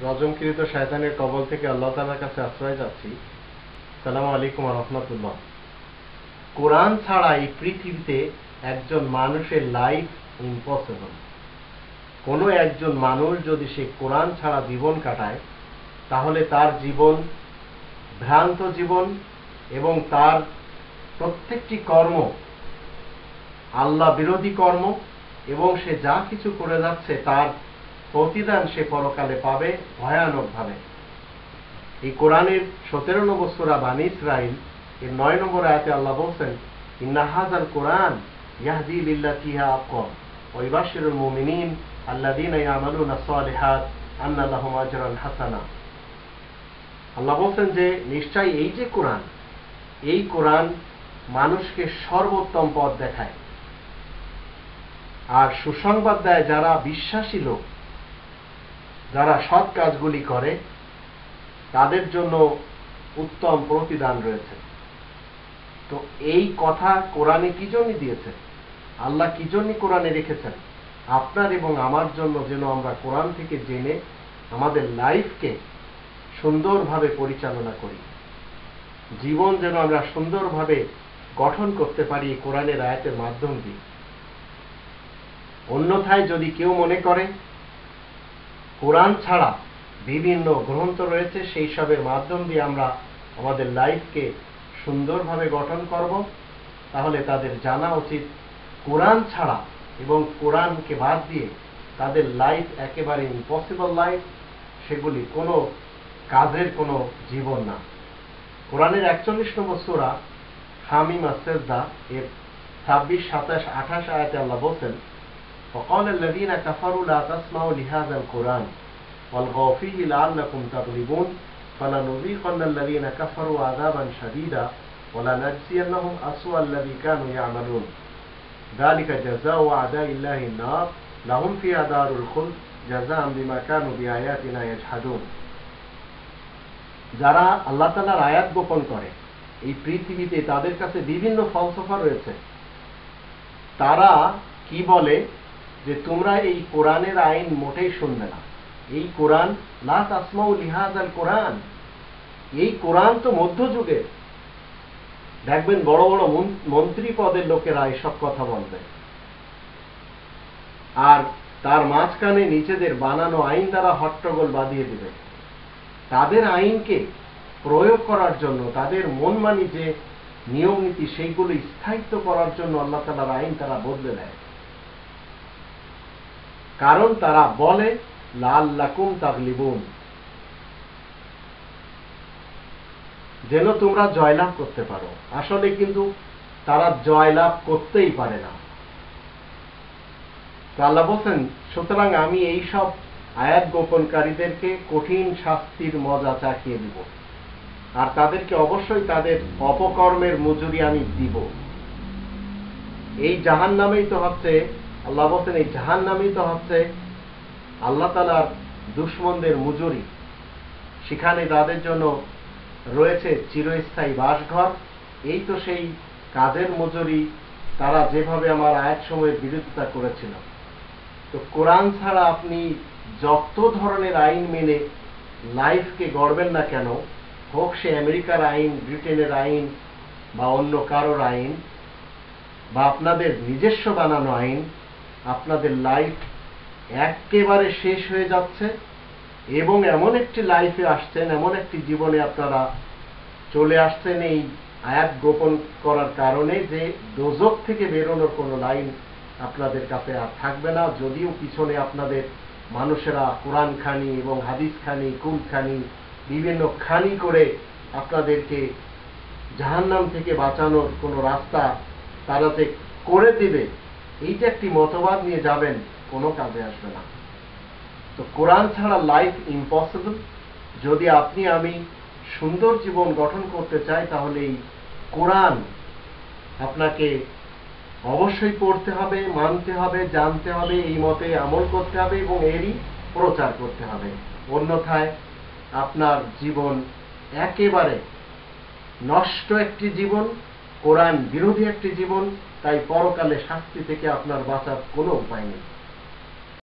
রজমকৃত শয়তানের কবল থেকে আল্লাহ তালার কাছে আশ্রয় যাচ্ছি। সালাম আলাইকুম রহমতুল্লাহ। কোরআন ছাড়া এই পৃথিবীতে একজন মানুষের লাইফ ইম্পসিবল কোনো একজন মানুষ যদি সে কোরআন ছাড়া জীবন কাটায়, তাহলে তার জীবন, ভ্রান্ত জীবন এবং তার প্রত্যেকটি কর্ম, আল্লাহ বিরোধী কর্ম এবং সে যা কিছু করে যাচ্ছে তার প্রতিদান সে পরকালে পাবে ভয়ানকভাবে। এই কোরআনের সতেরো নম্বর সুরা বানী ইসরাইল এর নয় নম্বর আয়াতে আল্লাহ বলছেন ইন্নাহাজাল কোরআন ইয়াহদি আজরান হাসানা। আল্লাহ বলছেন যে, নিশ্চয় এই যে কোরআন, এই কোরআন মানুষকে সর্বোত্তম পথ দেখায়। আর সুসংবাদ দেয় যারা বিশ্বাসী লোক যারা সৎ কাজগুলি করে, তাদের জন্য উত্তম প্রতিদান রয়েছে। তো এই কথা কোরআনে কি জন্য দিয়েছে আল্লাহ কি জন্য কোরআনে রেখেছেন? আপনার এবং আমার জন্য যেন আমরা কোরআন থেকে জেনে আমাদের লাইফকে সুন্দরভাবে পরিচালনা করি। জীবন যেন আমরা সুন্দরভাবে গঠন করতে পারি কোরআনের আয়াতের মাধ্যম দিয়ে। অন্যথায় যদি কেউ মনে করে কোরআন ছাড়া বিভিন্ন গ্রন্থ রয়েছে, সেই সবের মাধ্যম দিয়ে আমরা আমাদের লাইফকে সুন্দরভাবে গঠন করব। তাহলে তাদের জানা উচিত, কোরআন ছাড়া এবং কোরআনকে বাদ দিয়ে তাদের লাইফ একেবারে ইম্পসিবল লাইফ, সেগুলি কোনো কাজের কোনো জীবন না। কোরআনের একচল্লিশ নম্বর সুরা হামিম আসেদা এর ছাব্বিশ, সাতাশ, আঠাশ আয়াতে আল্লাহ বলছেন وقال الذين كفروا لا تسمعوا لهذا القرآن والغوا فيه لعلكم تغلبون فلنذيقن الذين كفروا عذابا شديدا ولنجزينهم أسوأ الذي كانوا يعملون ذلك جزاء أعداء الله النار لهم فيها دار الخلد جزاء بما كانوا بآياتنا يجحدون যারা আল্লাহ তালার আয়াত গোপন করে এই পৃথিবীতে তাদের কাছে বিভিন্ন ফলসফা রয়েছে তারা কি বলে যে তোমরা এই কোরআনের আইন মোটেই শুনবে না। এই কোরআন, লাত আসমাউ লিহাজ আল কোরআন। এই কোরআন তো মধ্যযুগের। দেখবেন বড় বড় মন্ত্রী পদের লোকেরা এসব কথা বলবে। আর তার মাঝখানে নিজেদের বানানো আইন দ্বারা হট্টগোল বাঁধিয়ে দেবে। তাদের আইনকে প্রয়োগ করার জন্য, তাদের মনমানি যে নিয়ম নীতি সেইগুলো স্থায়িত্ব করার জন্য আল্লাহ তালার আইন তারা বদলে দেয়। কারণ তারা বলে লাল লাকুম তাগলিবুন। যেন তোমরা জয়লাভ করতে পারো। আসলে কিন্তু তারা জয়লাভ করতেই পারে না। আল্লাহ বলছেন, সুতরাং আমি এই সব আয়াত গোপনকারীদেরকে কঠিন শাস্তির মজা চাকিয়ে দিব। আর তাদেরকে অবশ্যই তাদের অপকর্মের মজুরি আমি দিব। এই জাহান নামেই তো হচ্ছে আল্লাহ বলছেন, এই জাহান তো হচ্ছে আল্লাহ তালার দুশ্মনদের মজুরি। সেখানে তাদের জন্য রয়েছে চিরস্থায়ী বাসঘর। এই তো সেই কাজের মজুরি তারা যেভাবে আমার আয়াত সময়ের বিরোধিতা করেছিল। তো কোরআন ছাড়া আপনি যত ধরনের আইন মেনে লাইফকে গড়বেন না কেন, হোক সে আমেরিকার আইন, ব্রিটেনের আইন বা অন্য কারোর আইন বা আপনাদের নিজস্ব বানানো আইন আপনাদের লাইফ একেবারে শেষ হয়ে যাচ্ছে এবং এমন একটি লাইফে আসছেন, এমন একটি জীবনে আপনারা চলে আসছেন এই আয়াত গোপন করার কারণে যে দোজক থেকে বেরোনোর কোনো লাইন আপনাদের কাছে আর থাকবে না। যদিও পিছনে আপনাদের মানুষেরা কোরআন খানি এবং হাদিস খানি, কুল খানি, বিভিন্ন খানি করে আপনাদেরকে জাহান্নাম থেকে বাঁচানোর কোনো রাস্তা তারা যে করে দিবে এইটা একটি মতবাদ নিয়ে যাবেন, কোনো কাজে আসবে না। তো কোরআন ছাড়া লাইফ ইম্পসিবল যদি আপনি আমি সুন্দর জীবন গঠন করতে চাই, তাহলে এই কোরআন আপনাকে অবশ্যই পড়তে হবে, মানতে হবে, জানতে হবে, এই মতে আমল করতে হবে এবং এরই প্রচার করতে হবে। অন্যথায় আপনার জীবন একেবারে নষ্ট একটি জীবন, কোরআন বিরোধী একটি জীবন তাই পরকালে শাস্তি থেকে আপনার বাঁচার কোনো উপায় নেই।